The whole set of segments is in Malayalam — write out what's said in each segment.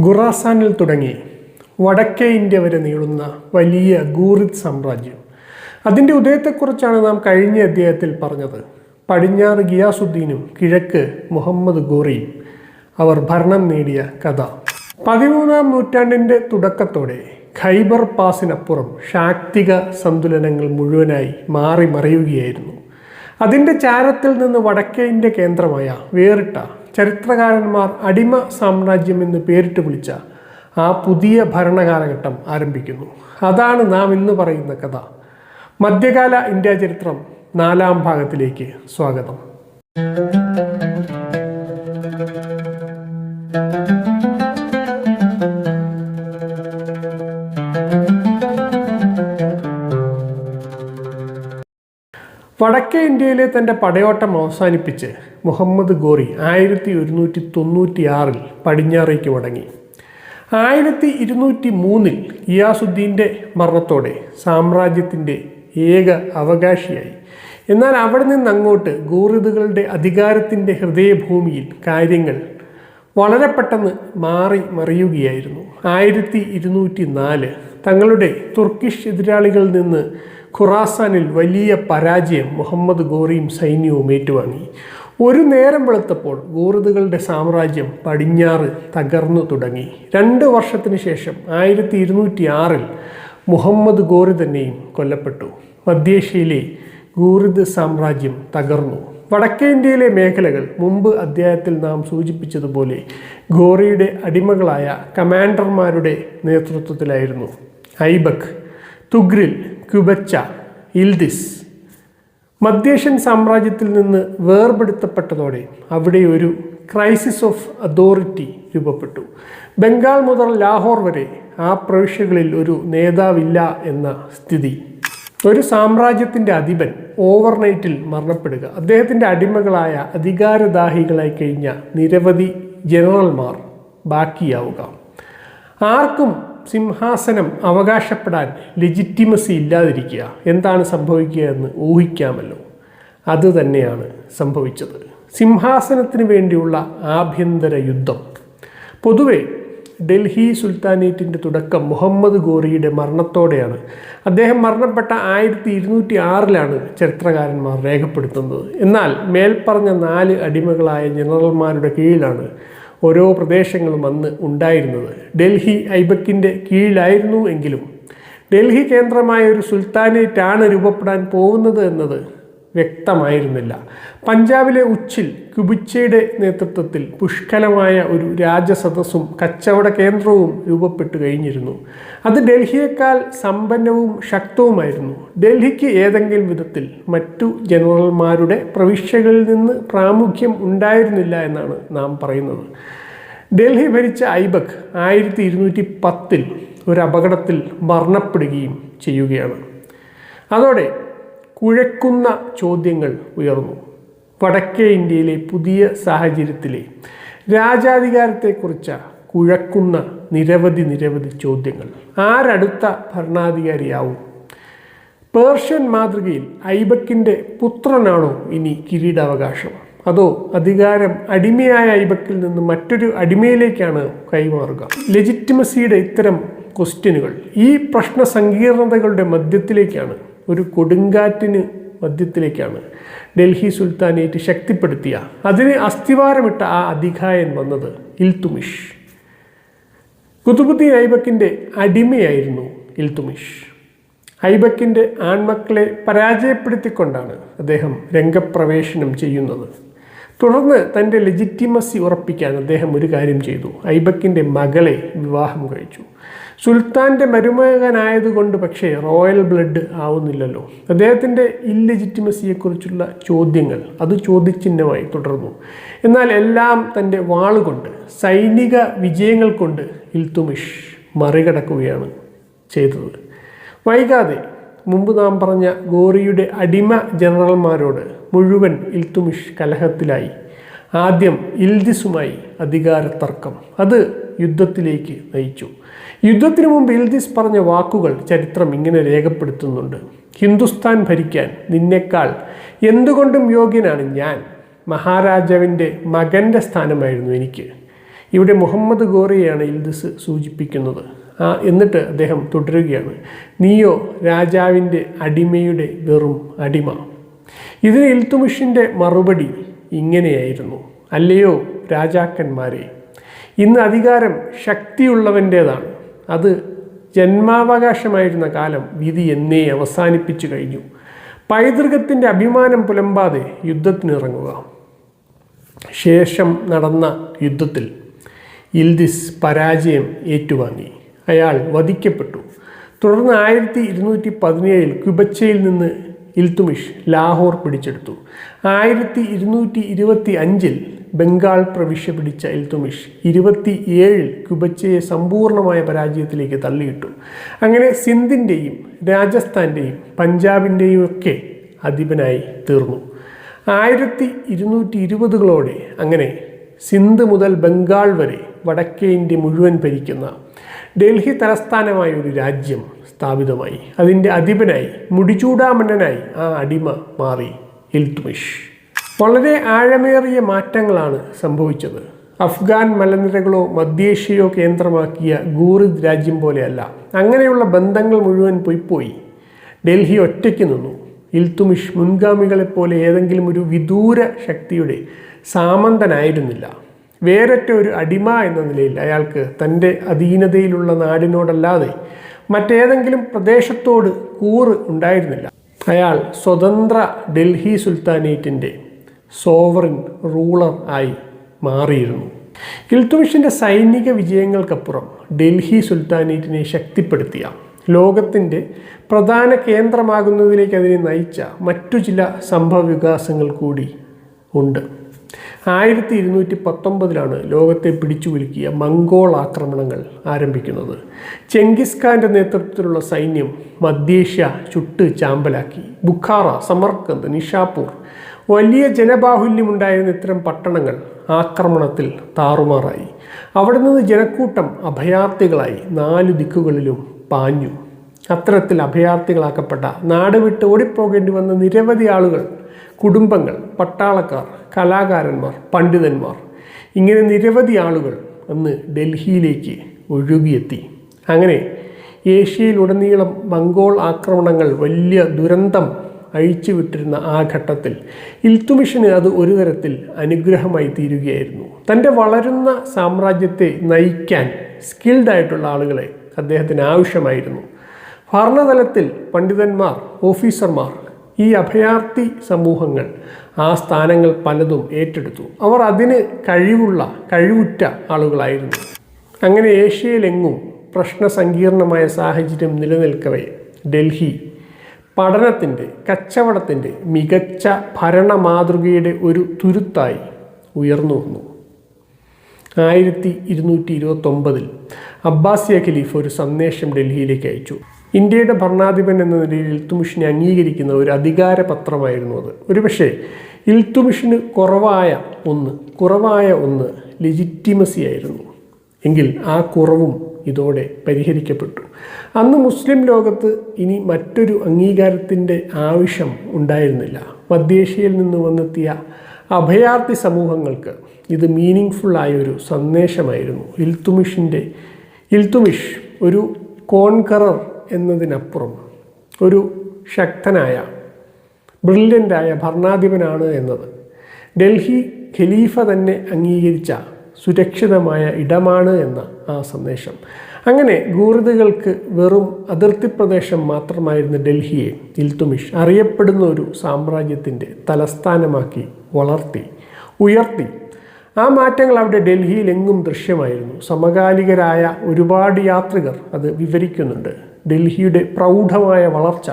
ഖുറാസാനിൽ തുടങ്ങി. വടക്കേ ഇന്ത്യ വരെ നീളുന്ന വലിയ ഗൂറിദ് സാമ്രാജ്യം. അതിന്റെ ഉദയത്തെക്കുറിച്ചാണ് നാം കഴിഞ്ഞ അധ്യായത്തിൽ പറഞ്ഞത്. പടിഞ്ഞാറ് ഗിയാസുദ്ദീനും കിഴക്ക് മുഹമ്മദ് ഗോറിയും അവർ ഭരണം നേടിയ കഥ. പതിമൂന്നാം നൂറ്റാണ്ടിന്റെ തുടക്കത്തോടെ ഖൈബർ പാസിനപ്പുറം ശാക്തിക സന്തുലനങ്ങൾ മുഴുവനായി മാറി മറിയുകയായിരുന്നു അതിന്റെ ചാരത്തിൽ നിന്ന് വടക്കേ ഇന്ത്യ കേന്ദ്രമായ വേറിട്ട ചരിത്രകാരന്മാർ അടിമ സാമ്രാജ്യം എന്ന് പേരിട്ട് വിളിച്ച ആ പുതിയ ഭരണകാലഘട്ടം ആരംഭിക്കുന്നു. അതാണ് നാം ഇന്ന് പറയുന്ന കഥ. മധ്യകാല ഇന്ത്യ ചരിത്രം നാലാം ഭാഗത്തിലേക്ക് സ്വാഗതം. വടക്കേ ഇന്ത്യയിലെ തന്റെ പടയോട്ടം അവസാനിപ്പിച്ച് മുഹമ്മദ് ഗോറി ആയിരത്തി ഒരുന്നൂറ്റി തൊണ്ണൂറ്റി ആറിൽ പടിഞ്ഞാറേക്ക് മടങ്ങി. ആയിരത്തി ഇരുന്നൂറ്റി മൂന്നിൽ ഇയാസുദ്ദീന്റെ മരണത്തോടെ സാമ്രാജ്യത്തിന്റെ ഏക അവകാശിയായി. എന്നാൽ അവിടെ നിന്ന് അങ്ങോട്ട് അധികാരത്തിന്റെ ഹൃദയഭൂമിയിൽ കാര്യങ്ങൾ വളരെ പെട്ടെന്ന് മാറി മറിയുകയായിരുന്നു. ആയിരത്തി ഇരുന്നൂറ്റി നാല് തങ്ങളുടെ തുർക്കിഷ് എതിരാളികളിൽ നിന്ന് ഖുറാസാനിൽ വലിയ പരാജയം മുഹമ്മദ് ഗോറിയും സൈന്യവും ഏറ്റുവാങ്ങി. ഒരു നേരം വെളുത്തപ്പോൾ ഗോറിദുകളുടെ സാമ്രാജ്യം പടിഞ്ഞാറ് തകർന്നു തുടങ്ങി. രണ്ട് വർഷത്തിന് ശേഷം ആയിരത്തി ഇരുന്നൂറ്റി ആറിൽ മുഹമ്മദ് ഗോറി തന്നെയും കൊല്ലപ്പെട്ടു. മധ്യേഷ്യയിലെ ഗൂറിദ് സാമ്രാജ്യം തകർന്നു. വടക്കേ ഇന്ത്യയിലെ മേഖലകൾ മുമ്പ് അദ്ധ്യായത്തിൽ നാം സൂചിപ്പിച്ചതുപോലെ ഗോറിയുടെ അടിമകളായ കമാൻഡർമാരുടെ നേതൃത്വത്തിലായിരുന്നു. ഐബക് തുഗ്രിൽ ക്യുബച്ച ഇൽദിസ്. മധ്യേഷ്യൻ സാമ്രാജ്യത്തിൽ നിന്ന് വേർപെടുത്തപ്പെട്ടതോടെ അവിടെ ഒരു ക്രൈസിസ് ഓഫ് അതോറിറ്റി രൂപപ്പെട്ടു. ബംഗാൾ മുതൽ ലാഹോർ വരെ ആ പ്രവിശ്യകളിൽ ഒരു നേതാവില്ല എന്ന സ്ഥിതി. ഒരു സാമ്രാജ്യത്തിന്റെ അധിപൻ ഓവർനൈറ്റിൽ മരണപ്പെടുക. അദ്ദേഹത്തിന്റെ അടിമകളായ അധികാരദാഹികളായി കഴിഞ്ഞ നിരവധി ജനറൽമാർ ബാക്കിയാവുക. ആർക്കും സിംഹാസനം അവകാശപ്പെടാൻ ലെജിറ്റിമസി ഇല്ലാതിരിക്കുക. എന്താണ് സംഭവിക്കുക എന്ന് ഊഹിക്കാമല്ലോ. അത് തന്നെയാണ് സംഭവിച്ചത്. സിംഹാസനത്തിന് വേണ്ടിയുള്ള ആഭ്യന്തര യുദ്ധം. പൊതുവെ ഡൽഹി സുൽത്താനേറ്റിന്റെ തുടക്കം മുഹമ്മദ് ഗോറിയുടെ മരണത്തോടെയാണ്. അദ്ദേഹം മരണപ്പെട്ട ആയിരത്തി ഇരുന്നൂറ്റി ആറിലാണ് ചരിത്രകാരന്മാർ രേഖപ്പെടുത്തുന്നത്. എന്നാൽ മേൽപ്പറഞ്ഞ നാല് അടിമകളായ ജനറൽമാരുടെ കീഴിലാണ് ഓരോ പ്രദേശങ്ങളും അന്ന് ഉണ്ടായിരുന്നത്. ഡൽഹി ഐബക്കിന്റെ കീഴിലായിരുന്നു എങ്കിലും ഡൽഹി കേന്ദ്രമായ ഒരു സുൽത്താനേറ്റാണ് രൂപപ്പെടാൻ പോകുന്നത് എന്നത് വ്യക്തമായിരുന്നില്ല. പഞ്ചാബിലെ ഉച്ചിൽ കുബിച്ചയുടെ നേതൃത്വത്തിൽ പുഷ്കലമായ ഒരു രാജസദസ്സും കച്ചവട കേന്ദ്രവും രൂപപ്പെട്ടു കഴിഞ്ഞിരുന്നു. അത് ഡൽഹിയേക്കാൾ സമ്പന്നവും ശക്തവുമായിരുന്നു. ഡൽഹിക്ക് ഏതെങ്കിലും വിധത്തിൽ മറ്റു ജനറൽമാരുടെ പ്രവിശ്യകളിൽ നിന്ന് പ്രാമുഖ്യം ഉണ്ടായിരുന്നില്ല എന്നാണ് നാം പറയുന്നത്. ഡൽഹി ഭരിച്ച ഐബക് ആയിരത്തി ഇരുന്നൂറ്റി പത്തിൽ ഒരു അപകടത്തിൽ മരണപ്പെടുകയും ചെയ്യുകയാണ്. അതോടെ കുഴക്കുന്ന ചോദ്യങ്ങൾ ഉയർന്നു. വടക്കേ ഇന്ത്യയിലെ പുതിയ സാഹചര്യത്തിലെ രാജാധികാരത്തെക്കുറിച്ച കുഴക്കുന്ന നിരവധി നിരവധി ചോദ്യങ്ങൾ. ആരടുത്ത ഭരണാധികാരിയാവും? പേർഷ്യൻ മാതൃകയിൽ ഐബക്കിന്റെ പുത്രനാണോ ഇനി കിരീടാവകാശം? അതോ അധികാരം അടിമയായ ഐബക്കിൽ നിന്ന് മറ്റൊരു അടിമയിലേക്കാണ് കൈമാറുക? ലെജിറ്റിമസിയുടെ ഇത്തരം ക്വസ്റ്റ്യനുകൾ ഈ പ്രശ്ന സങ്കീർണതകളുടെ മധ്യത്തിലേക്കാണ് ഒരു കൊടുങ്കാറ്റിന് മധ്യത്തിലേക്കാണ്. ഡൽഹി സുൽത്താനേറ്റ് ശക്തിപ്പെടുത്തിയ അതിന് അസ്ഥിവാരമിട്ട ആ അധികായൻ വന്നത് ഇൽത്തുമിഷ്. കുതുബുദ്ദീൻ ഐബക്കിന്റെ അടിമയായിരുന്നു ഇൽത്തുമിഷ്. ഐബക്കിന്റെ ആൺമക്കളെ പരാജയപ്പെടുത്തിക്കൊണ്ടാണ് അദ്ദേഹം രംഗപ്രവേശനം ചെയ്യുന്നത്. തുടർന്ന് തന്റെ ലെജിറ്റിമസി ഉറപ്പിക്കാൻ അദ്ദേഹം ഒരു കാര്യം ചെയ്തു. ഐബക്കിന്റെ മകളെ വിവാഹം കഴിച്ചു. സുൽത്താന്റെ മരുമകനായതുകൊണ്ട് പക്ഷേ റോയൽ ബ്ലഡ് ആവുന്നില്ലല്ലോ. അദ്ദേഹത്തിന്റെ ഇല്ലെജിറ്റിമസിയെക്കുറിച്ചുള്ള ചോദ്യങ്ങൾ അത് ചോദ്യചിഹ്നമായി തുടർന്നു. എന്നാൽ എല്ലാം തന്റെ വാളുകൊണ്ട് സൈനിക വിജയങ്ങൾ കൊണ്ട് ഇൽത്തുമിഷ് മറികടക്കുകയാണ് ചെയ്തത്. വൈകാതെ മുമ്പ് നാം പറഞ്ഞ ഗോറിയുടെ അടിമ ജനറൽമാരോട് മുഴുവൻ ഇൽത്തുമിഷ് കലഹത്തിലായി. ആദ്യം ഇൽദിസുമായി അധികാര തർക്കം അത് യുദ്ധത്തിലേക്ക് നയിച്ചു. യുദ്ധത്തിനു മുമ്പ് ഇൽദിസ് പറഞ്ഞ വാക്കുകൾ ചരിത്രം ഇങ്ങനെ രേഖപ്പെടുത്തുന്നുണ്ട്. ഹിന്ദുസ്ഥാൻ ഭരിക്കാൻ നിന്നേക്കാൾ എന്തുകൊണ്ടും യോഗ്യനാണ് ഞാൻ. മഹാരാജാവിന്റെ മകന്റെ സ്ഥാനമായിരുന്നു എനിക്ക്. ഇവിടെ മുഹമ്മദ് ഗോറിയെയാണ് ഇൽദിസ് സൂചിപ്പിക്കുന്നത്. ആ എന്നിട്ട് അദ്ദേഹം തുടരുകയാണ്. നീയോ രാജാവിന്റെ അടിമയുടെ വെറും അടിമ. ഇതിന് ഇൽത്തുമിഷിന്റെ മറുപടി ഇങ്ങനെയായിരുന്നു. അല്ലയോ രാജാക്കന്മാരെ ഇന്ന് അധികാരം ശക്തിയുള്ളവന്റേതാണ് അത് ജന്മാവകാശമായിരുന്ന കാലം വിധി എന്നേ അവസാനിപ്പിച്ചു കഴിഞ്ഞു. പൈതൃകത്തിന്റെ അഭിമാനം പുലമ്പാതെ യുദ്ധത്തിനിറങ്ങുക. ശേഷം നടന്ന യുദ്ധത്തിൽ ഇൽദിസ് പരാജയം ഏറ്റുവാങ്ങി. അയാൾ വധിക്കപ്പെട്ടു. തുടർന്ന് ആയിരത്തി ഇരുന്നൂറ്റി പതിനേഴിൽ ക്യുബച്ചയിൽ നിന്ന് ഇൽത്തുമിഷ് ലാഹോർ പിടിച്ചെടുത്തു. ആയിരത്തി ഇരുന്നൂറ്റി ഇരുപത്തി അഞ്ചിൽ ബംഗാൾ പ്രവിശ്യ പിടിച്ച ഇൽത്തുമിഷ് ഇരുപത്തി ഏഴിൽ കുബച്ചയെ സമ്പൂർണമായ പരാജയത്തിലേക്ക് തള്ളിയിട്ടു. അങ്ങനെ സിന്ധിന്റെയും രാജസ്ഥാന്റെയും പഞ്ചാബിന്റെയും ഒക്കെ അധിപനായി തീർന്നു. ആയിരത്തി ഇരുന്നൂറ്റി ഇരുപതുകളോടെ അങ്ങനെ സിന്ധ് മുതൽ ബംഗാൾ വരെ വടക്കേ ഇന്ത്യ മുഴുവൻ ഭരിക്കുന്ന ഡൽഹി തലസ്ഥാനമായ ഒരു രാജ്യം സ്ഥാപിതമായി. അതിന്റെ അധിപനായി മുടിചൂടാമന്നനായി ആ അടിമ മാറി ഇൽത്തുമിഷ്. വളരെ ആഴമേറിയ മാറ്റങ്ങളാണ് സംഭവിച്ചത്. അഫ്ഗാൻ മലനിരകളോ മധ്യേഷ്യയോ കേന്ദ്രമാക്കിയ ഗൂറിദ് രാജ്യം പോലെയല്ല. അങ്ങനെയുള്ള ബന്ധങ്ങൾ മുഴുവൻ പോയിപ്പോയി ഡൽഹി ഒറ്റയ്ക്ക് നിന്നു. ഇൽത്തുമിഷ് മുൻഗാമികളെപ്പോലെ ഏതെങ്കിലും ഒരു വിദൂര ശക്തിയുടെ സാമന്തനായിരുന്നില്ല. വേറൊറ്റ ഒരു അടിമ എന്ന നിലയിൽ അയാൾക്ക് തന്റെ അധീനതയിലുള്ള നാടിനോടല്ലാതെ മറ്റേതെങ്കിലും പ്രദേശത്തോട് കൂറ് ഉണ്ടായിരുന്നില്ല. അയാൾ സ്വതന്ത്ര ഡൽഹി സുൽത്താനേറ്റിന്റെ സോവറിൻ റൂളർ ആയി മാറിയിരുന്നു. ഇൽത്തുമിഷിന്റെ സൈനിക വിജയങ്ങൾക്കപ്പുറം ഡൽഹി സുൽത്താനേറ്റിനെ ശക്തിപ്പെടുത്തിയ ലോകത്തിന്റെ പ്രധാന കേന്ദ്രമാകുന്നതിലേക്ക് അതിനെ നയിച്ച മറ്റു ചില സംഭവ വികാസങ്ങൾ കൂടി ഉണ്ട്. ആയിരത്തി ഇരുന്നൂറ്റി പത്തൊമ്പതിലാണ് ലോകത്തെ പിടിച്ചു വിൽക്കിയ മംഗോൾ ആക്രമണങ്ങൾ ആരംഭിക്കുന്നത്. ചെങ്കിസ് ഖാന്റെ നേതൃത്വത്തിലുള്ള സൈന്യം മധ്യേഷ്യ ചുട്ട് ചാമ്പലാക്കി. ബുഖാറ സമർക്കന്ത് നിഷാപൂർ വലിയ ജനബാഹുല്യമുണ്ടായിരുന്ന ഇത്തരം പട്ടണങ്ങൾ ആക്രമണത്തിൽ താറുമാറായി. അവിടെ നിന്ന് ജനക്കൂട്ടം അഭയാർത്ഥികളായി നാല് ദിക്കുകളിലും പാഞ്ഞു. അത്തരത്തിൽ അഭയാർത്ഥികളാക്കപ്പെട്ട നാട് വിട്ട് ഓടിപ്പോകേണ്ടി വന്ന നിരവധി ആളുകൾ കുടുംബങ്ങൾ പട്ടാളക്കാർ കലാകാരന്മാർ പണ്ഡിതന്മാർ ഇങ്ങനെ നിരവധി ആളുകൾ അന്ന് ഡൽഹിയിലേക്ക് ഒഴുകിയെത്തി. അങ്ങനെ ഏഷ്യയിലുടനീളം മംഗോൾ ആക്രമണങ്ങൾ വലിയ ദുരന്തം അഴിച്ചുവിട്ടിരുന്ന ആ ഘട്ടത്തിൽ ഇൽത്തുമിഷന് അത് ഒരു തരത്തിൽ അനുഗ്രഹമായി തീരുകയായിരുന്നു. തന്റെ വളരുന്ന സാമ്രാജ്യത്തെ നയിക്കാൻ സ്കിൽഡായിട്ടുള്ള ആളുകളെ അദ്ദേഹത്തിന് ആവശ്യമായിരുന്നു. ഭരണതലത്തിൽ പണ്ഡിതന്മാർ ഓഫീസർമാർ ഈ അഭയാർത്ഥി സമൂഹങ്ങൾ ആ സ്ഥാനങ്ങൾ പലതും ഏറ്റെടുത്തു. അവർ അതിന് കഴിവുള്ള കഴിവുറ്റ ആളുകളായിരുന്നു. അങ്ങനെ ഏഷ്യയിലെങ്ങും പ്രശ്ന സങ്കീർണമായ സാഹചര്യം നിലനിൽക്കവേ ഡൽഹി പഠനത്തിന്റെ കച്ചവടത്തിന്റെ മികച്ച ഭരണ മാതൃകയുടെ ഒരു തുരുത്തായി ഉയർന്നു വന്നു. ആയിരത്തി ഇരുന്നൂറ്റി ഇരുപത്തൊമ്പതിൽ അബ്ബാസിയ ഖലീഫ് ഒരു സന്ദേശം ഡൽഹിയിലേക്ക് അയച്ചു. ഇന്ത്യയുടെ ഭരണാധിപൻ എന്ന നിലയിൽ ഇൽത്തുമിഷിനെ അംഗീകരിക്കുന്ന ഒരു അധികാര പത്രമായിരുന്നു അത്. ഒരുപക്ഷെ ഇൽത്തുമിഷിന് കുറവായ ഒന്ന് കുറവായ ഒന്ന് ലെജിറ്റിമസി ആയിരുന്നു. എങ്കിൽ ആ കുറവും ഇതോടെ പരിഹരിക്കപ്പെട്ടു. അന്ന് മുസ്ലിം ലോകത്ത് ഇനി മറ്റൊരു അംഗീകാരത്തിന്റെ ആവശ്യം ഉണ്ടായിരുന്നില്ല. മധ്യേഷ്യയിൽ നിന്ന് വന്നെത്തിയ അഭയാർത്ഥി സമൂഹങ്ങൾക്ക് ഇത് മീനിങ് ഫുള്ളായ ഒരു സന്ദേശമായിരുന്നു. ഇൽത്തുമിഷിന്റെ ഇൽത്തുമിഷ് ഒരു കോൺകറർ എന്നതിനപ്പുറം ഒരു ശക്തനായ ബ്രില്യന്റായ ഭരണാധിപനാണ് എന്നത്. ഡൽഹി ഖലീഫ തന്നെ അംഗീകരിച്ച സുരക്ഷിതമായ ഇടമാണ് എന്ന ആ സന്ദേശം. അങ്ങനെ ഗൂർദുകൾക്ക് വെറും അതിർത്തി പ്രദേശം മാത്രമായിരുന്ന ഡൽഹിയെ ഇൽത്തുമിഷ്. അറിയപ്പെടുന്ന ഒരു സാമ്രാജ്യത്തിന്റെ തലസ്ഥാനമാക്കി വളർത്തി ഉയർത്തി. ആ മാറ്റങ്ങൾ അവിടെ ഡൽഹിയിൽ എങ്ങും ദൃശ്യമായിരുന്നു. സമകാലികരായ ഒരുപാട് യാത്രികർ അത് വിവരിക്കുന്നുണ്ട്. ഡൽഹിയുടെ പ്രൗഢമായ വളർച്ച.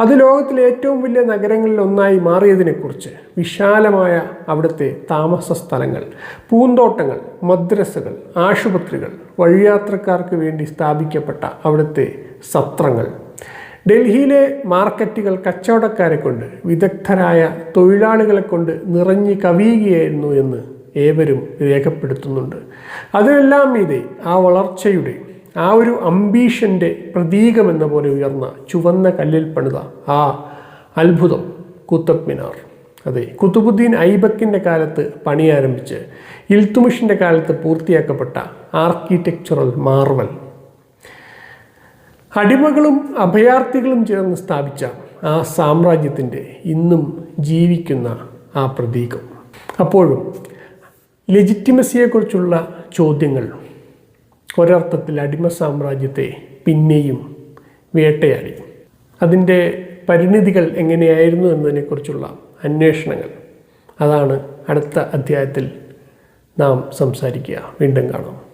അത് ലോകത്തിലെ ഏറ്റവും വലിയ നഗരങ്ങളിൽ ഒന്നായി മാറിയതിനെക്കുറിച്ച് വിശാലമായ അവിടുത്തെ താമസ സ്ഥലങ്ങൾ പൂന്തോട്ടങ്ങൾ മദ്രസകൾ ആശുപത്രികൾ വഴിയാത്രക്കാർക്ക് വേണ്ടി സ്ഥാപിക്കപ്പെട്ട അവിടുത്തെ സത്രങ്ങൾ. ഡൽഹിയിലെ മാർക്കറ്റുകൾ കച്ചവടക്കാരെ കൊണ്ട് വിദഗ്ധരായ തൊഴിലാളികളെ കൊണ്ട് നിറഞ്ഞു കവിയുകയായിരുന്നു എന്ന് ഏവരും രേഖപ്പെടുത്തുന്നുണ്ട്. അതിനെല്ലാം മീതെ ആ വളർച്ചയുടെ ആ ഒരു അംബീഷന്റെ പ്രതീകമെന്ന പോലെ ഉയർന്ന ചുവന്ന കല്ലിൽ പണിത ആ അത്ഭുതം കുത്തബ് മിനാർ. അതെ കുത്തുബുദ്ദീൻ ഐബക്കിന്റെ കാലത്ത് പണി ആരംഭിച്ച് ഇൽത്തുമിഷിന്റെ കാലത്ത് പൂർത്തിയാക്കപ്പെട്ട ആർക്കിടെക്ചറൽ മാർവൽ. അടിമകളും അഭയാർത്ഥികളും ചേർന്ന് സ്ഥാപിച്ച ആ സാമ്രാജ്യത്തിന്റെ ഇന്നും ജീവിക്കുന്ന ആ പ്രതീകം. അപ്പോഴും ലെജിറ്റിമസിയെക്കുറിച്ചുള്ള ചോദ്യങ്ങൾ ഒരർത്ഥത്തിൽ അടിമ സാമ്രാജ്യത്തെ പിന്നെയും വേട്ടയാടി. അതിന്റെ പരിണിതികൾ എങ്ങനെയായിരുന്നു എന്നതിനെക്കുറിച്ചുള്ള അന്വേഷണങ്ങൾ. അതാണ് അടുത്ത അധ്യായത്തിൽ നാം സംസാരിക്കുക. വീണ്ടും കാണാം.